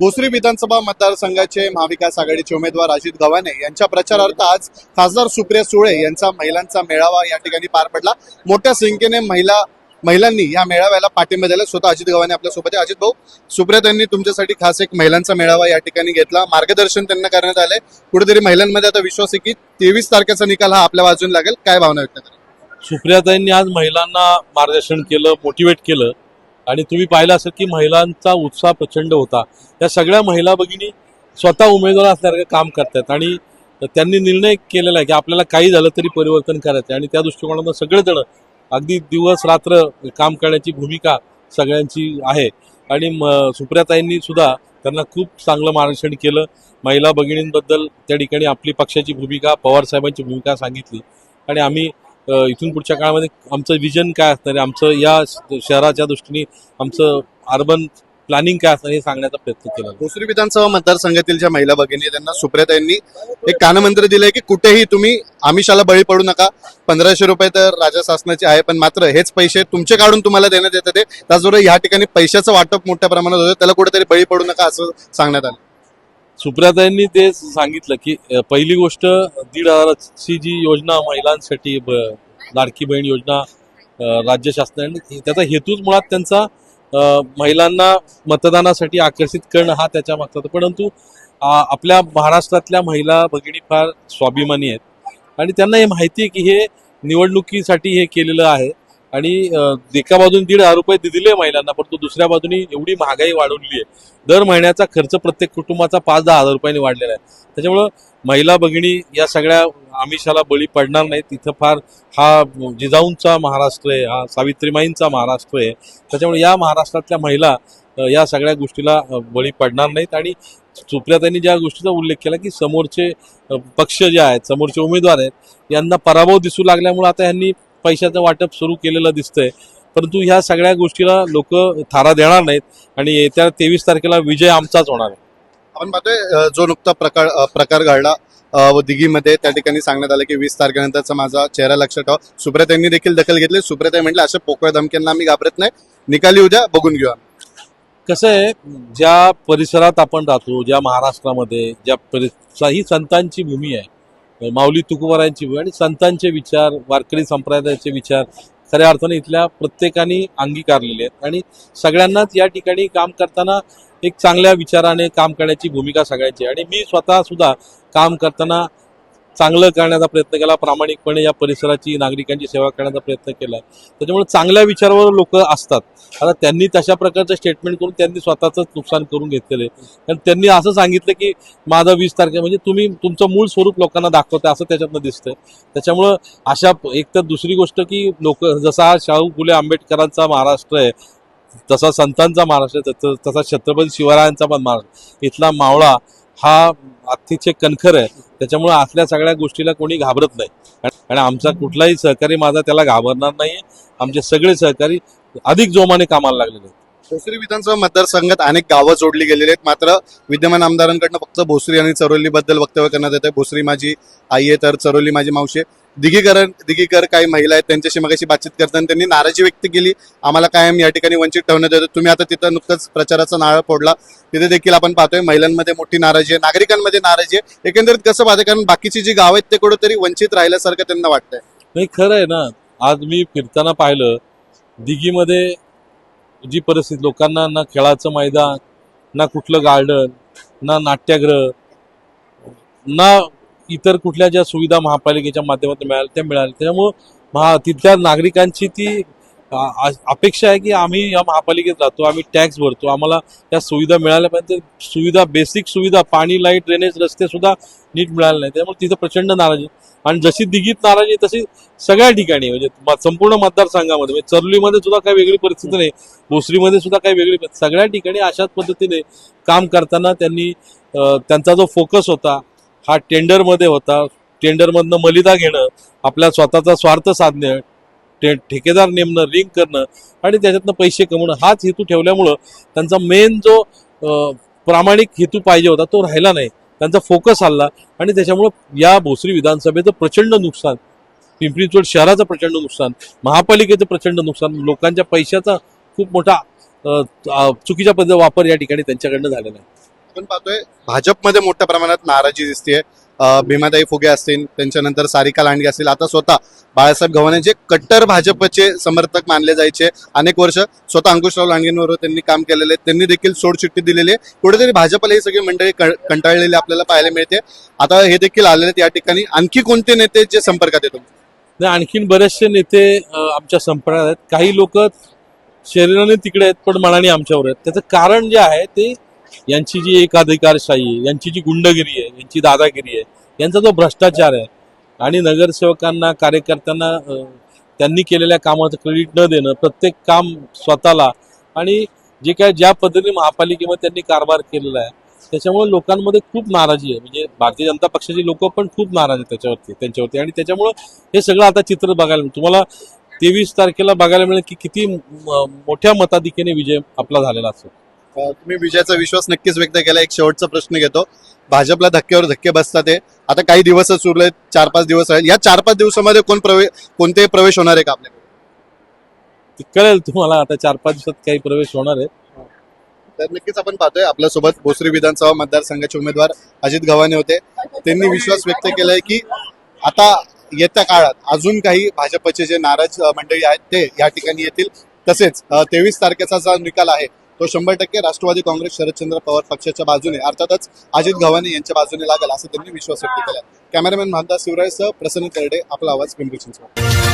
भोसरी विधानसभा मतदारसंघाचे महाविकास आघाडीचे उमेदवार अजित गव्हाणे यांच्या प्रचारार्थ आज खासदार सुप्रिया सुळे यांचा महिलांचा मेळावा या ठिकाणी पार पडला. मोठ्या संख्येने महिला महिलांनी या मेळाव्याला पाठिंबा दिला. स्वतः अजित गव्हाणे आपल्यासोबत आहे. अजित भाऊ सुप्रिया त्यांनी तुमच्यासाठी खास एक महिलांचा मेळावा या ठिकाणी घेतला. मार्गदर्शन त्यांना करण्यात आलंय कुठेतरी महिलांमध्ये आता विश्वास आहे की तेवीस तारखेचा निकाल हा आपल्या बाजून लागेल. काय भावना व्यक्त करा सुप्रियाताईंनी आज महिलांना मार्गदर्शन केलं मोटिवेट केलं. आणि तुम्ही पाहिलं असेल की महिलांचा उत्साह प्रचंड होता. या सगळ्या महिला भगिनी स्वतः उमेदवार असल्यासारखं काम करतात आणि त्यांनी निर्णय केलेला आहे की आपल्याला काही झालं तरी परिवर्तन करायचं आहे आणि त्या दृष्टिकोनातून सगळेजण अगदी दिवस रात्र काम करण्याची भूमिका सगळ्यांची आहे. आणि म- सुप्रियाताईंनी सुद्धा त्यांना खूप चांगलं मार्गदर्शन केलं. महिला भगिनींबद्दल त्या ठिकाणी आपली पक्षाची भूमिका पवार साहेबांची भूमिका सांगितली. आणि आम्ही इथून पुढच्या काळामध्ये आमचं विजन काय असणार आहे? आमचं या शहराच्या दृष्टीने आमचं अर्बन प्लॅनिंग काय असणार हे सांगण्याचा प्रयत्न केला. भोसरी विधानसभा मतदारसंघातील ज्या महिला भगिनी त्यांना त्यांना सुप्रियाताईंनी एक कानमंत्र दिलंय की कुठेही तुम्ही आमिषाला बळी पडू नका. पंधराशे रुपये तर राज्य शासनाचे आहे पण मात्र हेच पैसे तुमचे काढून तुम्हाला देण्यात येतात ते. त्याचबरोबर या ठिकाणी पैशाचं वाटप मोठ्या प्रमाणात होतं त्याला कुठेतरी बळी पडू नका असं सांगण्यात आलं. सुप्रियाताईंनी ते सांगितलं की पहिली गोष्ट दीड हजाराची जी योजना महिलांसाठी ब- लाडकी बहीण योजना राज्य शासनाने त्याचा हेतूच मुळात त्यांचा महिलांना मतदानासाठी आकर्षित करणं हा त्याच्या मागचा परंतु आपल्या महाराष्ट्रातल्या महिला भगिनी फार स्वाभिमानी आहेत. आणि त्यांना हे माहिती आहे की हे निवडणुकीसाठी हे केलेलं आहे. आणि एका बाजून दीड हजार रुपये दिले महिलांना परंतु दुसऱ्या बाजूने एवढी महागाई वाढवली आहे. दर महिन्याचा खर्च प्रत्येक कुटुंबाचा पाच दहा हजार रुपयांनी वाढलेला आहे. त्याच्यामुळं महिला भगिनी या सगळ्या आमिषाला बळी पडणार नाहीत. तिथं फार हा जिजाऊंचा महाराष्ट्र आहे हा सावित्रीमाईंचा महाराष्ट्र आहे. त्याच्यामुळे या महाराष्ट्रातल्या महिला या सगळ्या गोष्टीला बळी पडणार नाहीत. आणि सुप्रियाताईंनी ज्या गोष्टीचा उल्लेख केला की समोरचे पक्ष जे आहेत समोरचे उमेदवार आहेत यांना पराभव दिसू लागल्यामुळे आता यांनी पैशाचं वाटप सुरू केलेलं दिसतंय. परंतु ह्या सगळ्या गोष्टीला लोक थारा देणार नाहीत आणि येत्या तेवीस तारखेला विजय आमचाच होणार आहे. आपण पाहतोय जो नुकता प्रकार प्रकार घडला दिघीमध्ये त्या ठिकाणी सांगण्यात आलं की वीस तारखेनंतरचा माझा चेहरा लक्षात ठेवा. सुप्रियाताईंनी देखील दखल घेतली. सुप्रियाताई म्हटलं अशा पोकळ धमक्यांना आम्ही घाबरत नाही. निकाली उद्या बघून घेऊ. कसं आहे ज्या परिसरात आपण राहतो ज्या महाराष्ट्रामध्ये ज्या परिस ही संतांची भूमी आहे माऊली तुकोबारायांची भूमी आणि संतांचे विचार वारकरी संप्रदायाचे विचार खऱ्या अर्थाने इथल्या प्रत्येकाने अंगीकारलेले आहेत. आणि सगळ्यांनाच या ठिकाणी काम करताना एक चांगल्या विचाराने काम करण्याची भूमिका सगळ्यांची आणि मी स्वतः सुद्धा काम करताना चांगलं करण्याचा प्रयत्न केला प्रामाणिकपणे या परिसराची नागरिकांची सेवा करण्याचा प्रयत्न केला. त्याच्यामुळे चांगल्या विचारावर लोक असतात. आता त्यांनी तशा प्रकारचं स्टेटमेंट करून त्यांनी स्वतःचं नुकसान करून घेतलेलं आहे. कारण त्यांनी असं सांगितलं की माझा वीस तारखे म्हणजे तुम्ही तुमचं मूळ स्वरूप लोकांना दाखवता असं त्याच्यातनं दिसतंय. त्याच्यामुळं अशा एक तर दुसरी गोष्ट की लोक जसा हा शाहू फुले आंबेडकरांचा महाराष्ट्र आहे तसा संतांचा महाराष्ट्र तसा छत्रपती शिवरायांचा पण महाराष्ट्र इथला मावळा हा अतिशय कणखर आहे. त्याच्यामुळे असल्या सगळ्या गोष्टीला कोणी घाबरत नाही. आणि आमचा कुठलाही सहकारी माझा त्याला घाबरणार नाही आमचे सगळे सहकारी अधिक जोमाने कामाला लागलेले आहेत. भोसरी विधानसभा मतदारसंघात अनेक गावं जोडली गेलेली आहेत. मात्र विद्यमान आमदारांकडनं फक्त भोसरी आणि चरोली बद्दल वक्तव्य करण्यात येते भोसरी माझी आई आहे तर चरोली माझी मावशी आहे. दिघीकर दिघीकर काही महिला आहेत त्यांच्याशी मगाशी बातचीत करताना त्यांनी नाराजी व्यक्त केली. आम्हाला कायम या ठिकाणी वंचित ठेवण्यात येतो. तुम्ही आता तिथं नुकतंच प्रचाराचा नारळ फोडला. तिथे देखील आपण पाहतोय महिलांमध्ये मोठी नाराजी आहे नागरिकांमध्ये नाराजी आहे. एकंदरीत कसं पाहते कारण बाकीची जी गाव आहेत ते कुठेतरी वंचित राहिल्यासारखं त्यांना वाटतंय. नाही खरं आहे ना. आज मी फिरताना पाहिलं दिघीमध्ये जी परिस्थिती लोकांना ना खेळाचं मैदान ना कुठलं गार्डन ना नाट्यगृह ना इतर कुठल्या ज्या सुविधा महापालिकेच्या माध्यमातून मिळाल्या त्या मिळाल्या. त्याच्यामुळं महा तिथल्या नागरिकांची ती अपेक्षा आहे की आम्ही या महापालिकेत राहतो आम्ही टॅक्स भरतो आम्हाला त्या सुविधा मिळाल्या पाहिजे सुविधा बेसिक सुविधा पाणी लाइट ड्रेनेज रस्ते सुद्धा नीट मिळाले नाही त्यामुळे तिथं प्रचंड नाराजी आणि जशी दिघीत नाराजी तशी सगळ्या ठिकाणी म्हणजे म- संपूर्ण मतदारसंघामध्ये म्हणजे चरलीमध्ये सुद्धा काही वेगळी परिस्थिती नाही भोसरीमध्ये सुद्धा काही वेगळी सगळ्या ठिकाणी अशाच पद्धतीने काम करताना त्यांनी त्यांचा जो फोकस होता हा टेंडरमध्ये होता. टेंडरमधनं मलिदा घेणं आपल्या स्वतःचा स्वार्थ साधणं टे ठेकेदार नेमणं रिंग करणं आणि त्याच्यातनं पैसे कमवणं हाच हेतू ठेवल्यामुळं त्यांचा मेन जो प्रामाणिक हेतू पाहिजे होता तो राहिला नाही. त्यांचा फोकस हल्ला आणि त्याच्यामुळं या भोसरी विधानसभेचं प्रचंड नुकसान पिंपरी चिंचवड शहराचं प्रचंड नुकसान महापालिकेचं प्रचंड नुकसान लोकांच्या पैशाचा खूप मोठा चुकीच्या पद्धती वापर या ठिकाणी त्यांच्याकडनं झालेला आहे. आपण पाहतोय भाजपमध्ये मोठ्या प्रमाणात नाराजी दिसते भीमाताई फुगे असतील त्यांच्यानंतर सारिका लांडगे असतील. आता स्वतः बाळासाहेब गव्हाणे जे कट्टर भाजपचे समर्थक मानले जायचे अनेक वर्ष स्वतः अंकुशराव लांडगेंवर त्यांनी काम केलेले त्यांनी देखील सोडचिठ्ठी दिलेली आहे. कुठेतरी भाजपला ही सगळी मंडळी क- कंटाळलेली आपल्याला पाहायला मिळते. आता हे देखील आलेले आहेत या ठिकाणी. आणखी कोणते नेते जे संपर्कात येतो? नाही, आणखीन बरेचसे नेते आमच्या संपर्कात आहेत. काही लोक शरीराने तिकडे आहेत पण मनाने आमच्यावर आहेत. त्याचं कारण जे आहे ते यांची जी एकाधिकारशाही आहे यांची जी गुंडगिरी आहे यांची दादागिरी आहे यांचा जो भ्रष्टाचार आहे आणि नगरसेवकांना कार्यकर्त्यांना त्यांनी केलेल्या कामाचं क्रेडिट न देणं प्रत्येक काम स्वतःला आणि जे काय ज्या पद्धतीने महापालिकेमध्ये त्यांनी कारभार केलेला आहे त्याच्यामुळे लोकांमध्ये खूप नाराजी आहे. म्हणजे भारतीय जनता पक्षाची लोक पण खूप नाराज आहेत त्याच्यावरती त्यांच्यावरती. आणि त्याच्यामुळं हे सगळं आता चित्र बघायला मिळेल तुम्हाला तेवीस तारखेला बघायला मिळेल की किती मोठ्या मताधिकेने विजय आपला झालेला असतो. तुम्ही विजयाचा विश्वास नक्कीच व्यक्त केला. एक शेवटचा प्रश्न घेतो. भाजपला धक्क्यावर धक्के बसतात आहे आता काही दिवसच उरले चार पाच दिवस राहील या चार पाच दिवसामध्ये कोण प्रवेश कोणते प्रवेश होणार आहे का आपल्याकडे? ते कळेल तुम्हाला. आता चार पाच दिवसात काही प्रवेश होणार आहेत तर नक्कीच आपण पाहतोय आपल्यासोबत भोसरी विधानसभा मतदारसंघाचे उमेदवार अजित गव्हाणे होते. त्यांनी विश्वास व्यक्त केलाय की आता येत्या काळात अजून काही भाजपचे जे नाराज मंडळी आहेत ते या ठिकाणी येतील. तसेच तेवीस तारखेचा जो निकाल आहे तो शंभर टक्के राष्ट्रवादी काँग्रेस शरदचंद्र पवार पक्षाच्या बाजूने अर्थातच अजित गव्हाणे यांच्या बाजूने लागेल असं त्यांनी विश्वास व्यक्त केला. कॅमेरामॅन महादास शिवरायसह प्रसन्न करडे आपला आवाज पिंपरी चिंचवड.